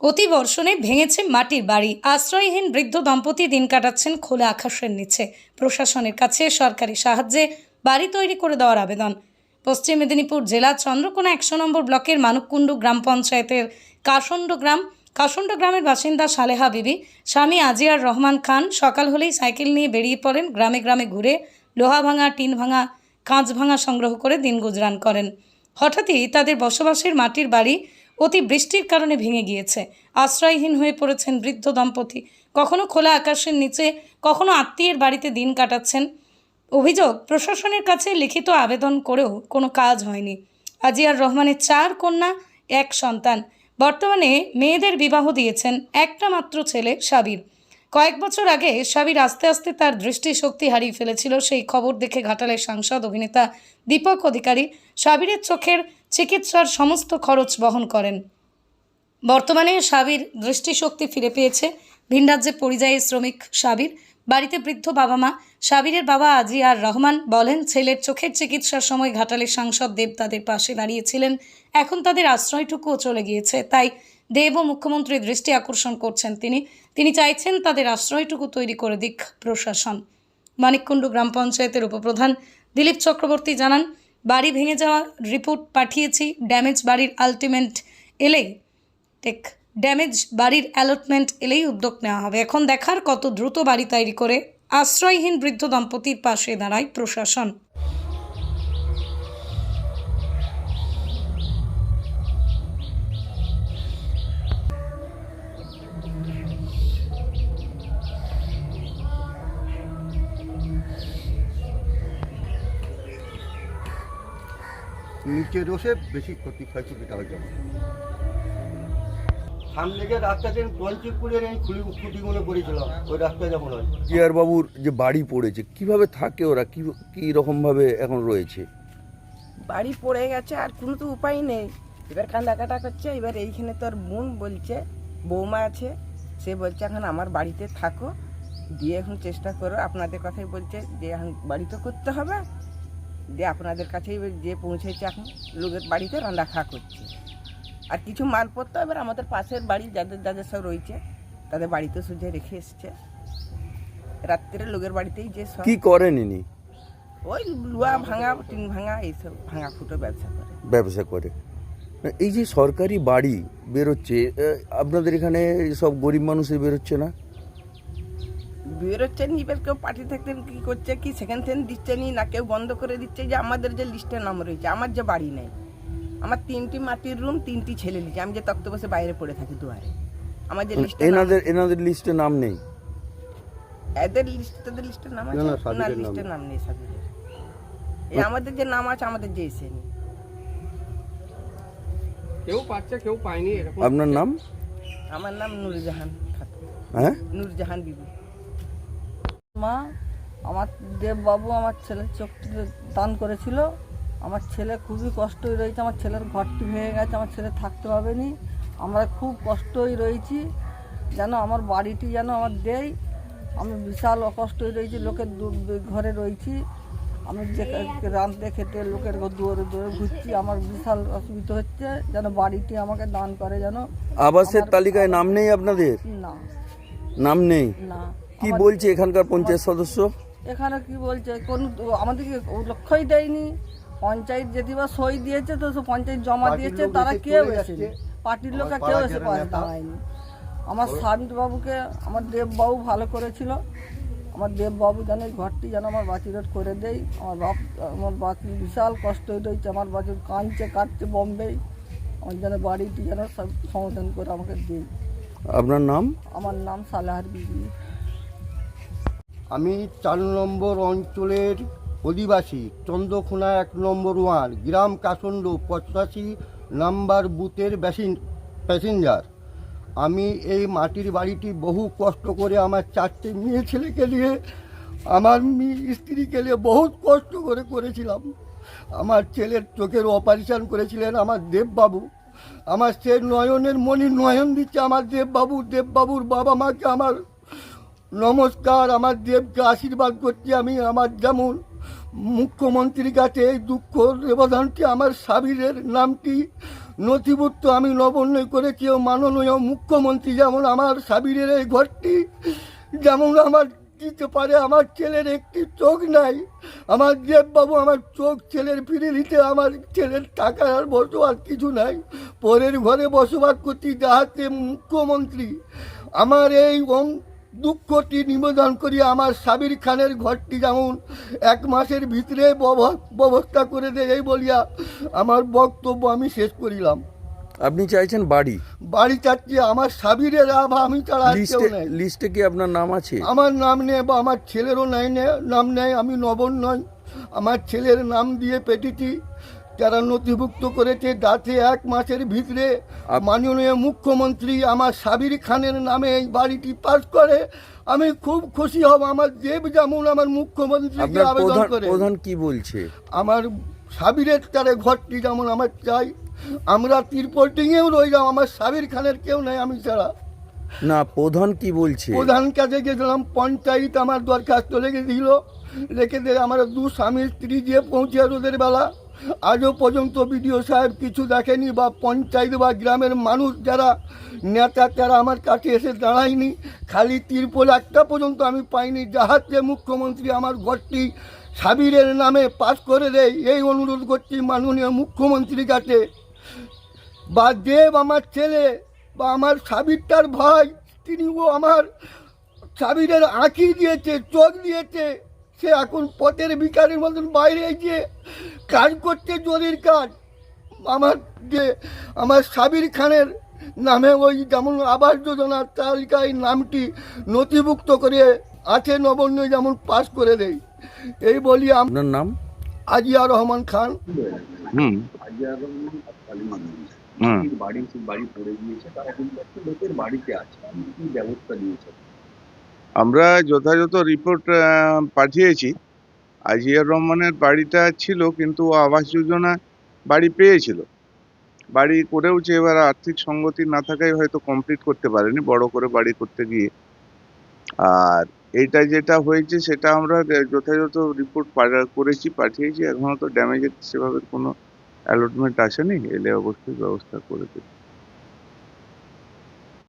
অতি বর্ষণে ভেঙেছে মাটির বাড়ি। আশ্রয়হীন বৃদ্ধ দম্পতি দিন কাটাচ্ছেন খোলা আকাশের নিচে। প্রশাসনের কাছে সরকারি সাহায্যে বাড়ি তৈরি করে দেওয়ার আবেদন। পশ্চিম মেদিনীপুর জেলার চন্দ্রকোনা একশো নম্বর ব্লকের মানবকুণ্ডু গ্রাম পঞ্চায়েতের কাসন্ড গ্রাম কাসন্ড গ্রামের বাসিন্দা সালেহা বিবি, স্বামী আজিয়ার রহমান খান সকাল হলেই সাইকেল নিয়ে বেরিয়ে পড়েন গ্রামে গ্রামে ঘুরে লোহা ভাঙা, টিন ভাঙা, কাঁচ ভাঙা সংগ্রহ করে দিন গুজরান করেন। হঠাৎই তাদের বসবাসের মাটির বাড়ি অতি বৃষ্টির কারণে ভেঙে গিয়েছে। আশ্রয়হীন হয়ে পড়েছেন বৃদ্ধ দম্পতি। কখনো খোলা আকাশের নিচে, কখনো আত্মীয়ের বাড়িতে দিন কাটাচ্ছেন। অভিযোগ, প্রশাসনের কাছে লিখিত আবেদন করেও কোনো কাজ হয়নি। আজিয়ার রহমানের চার কন্যা, এক সন্তান। বর্তমানে মেয়েদের বিবাহ দিয়েছেন একটা মাত্র ছেলে, সাবির। কয়েক বছর আগে সাবির আস্তে আস্তে তার দৃষ্টিশক্তি হারিয়ে ফেলেছিল। সেই খবর দেখে ঘাটালের সাংসদ অভিনেতা দীপক অধিকারী সাবিরের চোখের চিকিৎসার সমস্ত খরচ বহন করেন। বর্তমানে সাবির দৃষ্টিশক্তি ফিরে পেয়েছে। ভিনরাজ্যে পরিযায়ী শ্রমিক সাবির, বাড়িতে বৃদ্ধ বাবা মা সাবিরের বাবা আজিয়ার রহমান বলেন, ছেলের চোখের চিকিৎসার সময় ঘাটালের সাংসদ দেব তাদের পাশে দাঁড়িয়েছিলেন। এখন তাদের আশ্রয়টুকুও চলে গিয়েছে, তাই দেব ও মুখ্যমন্ত্রীর দৃষ্টি আকর্ষণ করছেন তিনি। তিনি চাইছেন তাদের আশ্রয়টুকু তৈরি করে দিক প্রশাসন। মানিককুণ্ডু গ্রাম পঞ্চায়েতের উপপ্রধান দিলীপ চক্রবর্তী জানান বাড়ি ভেঙে যাওয়া রিপোর্ট পাঠিয়েছি। ড্যামেজ বাড়ির আলটিমেট এলেই, টেক, ড্যামেজ বাড়ির অ্যালটমেন্ট এলেই উদ্যোগ নেওয়া হবে। এখন দেখার কত দ্রুত বাড়ি তৈরি করে আশ্রয়হীন বৃদ্ধ দম্পতির পাশে দাঁড়ায় প্রশাসন। নিচে বসে বেশি ক্ষতি ক্ষয়ক্ষতিটা হয়ে যাবে সামনে যে রাস্তাতে পঞ্চিপুরের এই খুলি খুঁটিগুলো পড়েছিল ওই রাস্তায় যেমন হয় জিয়ার বাবুর যে বাড়ি পড়েছে কীভাবে থাকে ওরা? কি কি রকম ভাবে এখন রয়েছে? বাড়ি পড়ে গেছে আর কোনো তো উপায় নেই। এবার কান্দাকাটা করছে এবার এইখানে তোর বোন বলছে বৌমা আছে। সে বলছে এখন আমার বাড়িতে থাকো দিয়ে এখন চেষ্টা করো। আপনাদের কথাই বলছে যে এখন বাড়ি তো করতে হবে। দিয়ে আপনাদের কাছেই যে পৌঁছেছে এখন লোকের বাড়িতে রান্না খাওয়া করছে। আর কিছু মালপত্র এবার আমাদের পাশের বাড়ি যাদের যাদের সব রয়েছে তাদের বাড়িতে সুঝে রেখে এসছে। রাত্রে লোকের বাড়িতেই যে সব কি করেন ইনি? ওই লুয়া ভাঙা টিন ভাঙা এইসব ভাঙা ফুটো ব্যবসা করে। ব্যবসা করে। এই যে সরকারি বাড়ি বেরোচ্ছে আপনাদের এখানে সব গরিব মানুষের বেরোচ্ছে না? বেরোচ্ছে নি এবার কেউ পার্টি থাকতেন কি করছে কি সেকেন্ড হ্যান্ড দিচ্ছে নি না কেউ বন্ধ করে দিচ্ছে যে আমাদের যে লিস্টের নাম রয়েছে আমার যে বাড়ি নেই আমার তিনটি মাটির রুম তিনটি ছেলে লিখে আমি যে তক্ত বসে বাইরে পড়ে থাকি দুয়ারে আমার যে লিস্টে এনাদের এনাদের লিস্টে নাম নেই? এদের লিস্ট তাদের লিস্টের নাম আছে? না, না, না নাম লিস্টের নাম নেই সাবিরের। এই আমাদের যে নাম আছে আমাদের যে এসে নেই। কেউ পাচ্ছে কেউ পায়নি এরকম আপনার নাম? আমার নাম নুরজাহান খাতুন। হ্যাঁ? নুরজাহান বিবি। মা আমার দেববাবু আমার ছেলের চোখটি দান করেছিল। আমার ছেলে খুবই কষ্টই রয়েছে আমার ছেলের ঘরটি ভেঙে গেছে আমার ছেলে থাকতে পাবেনি আমরা খুব কষ্টই রয়েছি যেন আমার বাড়িটি যেন আমার দেই। আমি বিশাল অকষ্টই রয়েছি লোকের দু- ঘরে রয়েছি। আমি যে রাঁধতে খেতে লোকের ঘর দুয়ারে দুয়ারে ঘুরছি আমার বিশাল অসুবিধা হচ্ছে যেন বাড়িটি আমাকে দান করে যেন। আবাসের তালিকায় নাম নেই আপনাদের? না। নাম নেই? না। কি বলছে এখানকার পঞ্চায়েত সদস্য? এখানে কি বলছে? কোন আমাদেরকে লক্ষ্যই দেয়নি। পঞ্চায়েত যদি বা সই দিয়েছে তো সে পঞ্চায়েত জমা দিয়েছে তারা কেউ এসেনি। পার্টির লোকে আমার কেউ এসে দাঁড়ায়নি আমার শান্তবাবুকে আমার দেববাবু ভালো করেছিল। আমার দেববাবু যেন এই ঘরটি যেন আমার বাচিরট করে দেয় আমার বাপ আমার বাকি বিশাল কষ্ট রয়েছে আমার বাছুর কাঁদছে কাটছে বম্বে। আমার যেন বাড়িটি যেন সব সমাধান করে আমাকে দিই। আপনার নাম? আমার নাম সালাহার বিবি। আমি চার নম্বর অঞ্চলের অধিবাসী, চন্দ্রকোনা এক নম্বর ওয়ান গ্রাম কাসন্ড, পঁচাশি নাম্বার বুথের প্যাসেঞ্জার। আমি এই মাটির বাড়িটি বহু কষ্ট করে আমার চারটে মেয়ে ছেলেকে নিয়ে, আমার স্ত্রীকে নিয়ে বহুত কষ্ট করে করেছিলাম। আমার ছেলের চোখের অপারেশন করেছিলেন আমার দেববাবু। আমার সে নয়নের মণি নয়ন দিচ্ছে আমার দেববাবু, দেববাবুর বাবা মাকে আমার নমস্কার, আমার দেবকে আশীর্বাদ করছি আমি, আমার যেমন মুখ্যমন্ত্রীর কাছে এই দুঃখ নিবেদনটি আমার সাবিরের নামটি নথিভুক্ত আমি নবন্নয় করেছি ও মাননীয় মুখ্যমন্ত্রী যেমন আমার স্বামীর এই ঘরটি, যেমন আমার দিতে পারে আমার ছেলের একটি চোখ নাই, আমার দেববাবু আমার চোখ ছেলের ফিরে দিতে আমার ছেলের টাকা আর বসবাস কিছু নাই, পরের ঘরে বসবাস করছি যাহাতে মুখ্যমন্ত্রী আমার এই দুঃখটি নিবেদন করি আমার সাবির খানের ঘরটি যেমন এক মাসের ভিতরে ব্যবস্থা করে দেয় এই বলিয়া আমার বক্তব্য আমি শেষ করিলাম। আপনি চাইছেন বাড়ি? বাড়ি চাচ্ছি আমার সাবিরের আভা আমি ছাড়া লিস্টে লিস্টে কি আপনার নাম আছে? আমার নাম নেই বা আমার ছেলেরও নাই নাম নেই আমি নবন নয়। আমার ছেলের নাম দিয়ে পেটিটি যারা নথিভুক্ত করেছে যাতে এক মাসের ভিতরে মাননীয় মুখ্যমন্ত্রী আমার সাবির খানের নামে এই বাড়িটি পাস করে আমি খুব খুশি হব। আমার দেব যেমন আমার মুখ্যমন্ত্রীকে আবেদন করে। প্রধান কি বলছে? আমার সাবিরের তারে ঘরটি যেমন আমার চাই আমরা তিরপটিংয়েও রইলাম আমার সাবির খানের কেউ নাই আমি ছাড়া। না প্রধান কি বলছে? প্রধান কাছে গেছিলাম পঞ্চায়েত আমার দরখাস্ত রেখে দিল। রেখে দিয়ে আমার দু স্বামী স্ত্রী যে পৌঁছে রোদের বেলা। আজও পর্যন্ত বিডিও সাহেব কিছু দেখেনি বা পঞ্চায়েত বা গ্রামের মানুষ যারা, নেতা তারা আমার কাছে এসে দাঁড়ায়নি, খালি তিরপল একটা পর্যন্ত আমি পাইনি যাহাতে মুখ্যমন্ত্রী আমার ঘরটি সাবিরের নামে পাস করে দেয়, এই অনুরোধ করছি মাননীয় মুখ্যমন্ত্রীর কাছে। বা দেব আমার ছেলে বা আমার সাবিরটার ভাই, তিনিও আমার সাবিরের আঁকি দিয়েছে, চোখ দিয়েছে সে এখন পথের ভিকারির মতন বাইরে গিয়ে কাজ করছে জরির কাজ। আমার যে আমার সাবির খানের নামে ওই যেমন আবাস যোজনার তালিকায় নামটি নথিভুক্ত করে আছে নবন্য যেমন পাস করে দেয় এই বলি আপনার নাম? আজিয়া রহমান খান। হুম। হুম। বাড়ি বাড়ি পড়ে গিয়েছে তারা কিন্তু লোকের বাড়িতে আছে। কি ব্যবস্থা নিয়েছে? আমরা যথাযথ রিপোর্ট পাঠিয়েছি। আজিয়ার রহমানের বাড়িটা ছিল, কিন্তু আবাস যোজনা বাড়ি পেয়েছিল। বাড়ি করেওছে এবার আর্থিক সঙ্গতি না থাকায় হয়তো কমপ্লিট করতে পারেনি, বড় করে বাড়ি করতে গিয়ে। আর এইটা যেটা হয়েছে, সেটা আমরা যথাযথ রিপোর্ট করেছি, পাঠিয়েছি। এখনও তো ড্যামেজের সেভাবে কোনো অ্যালটমেন্ট আসেনি। এলে অবশ্যই ব্যবস্থা করে দেবে।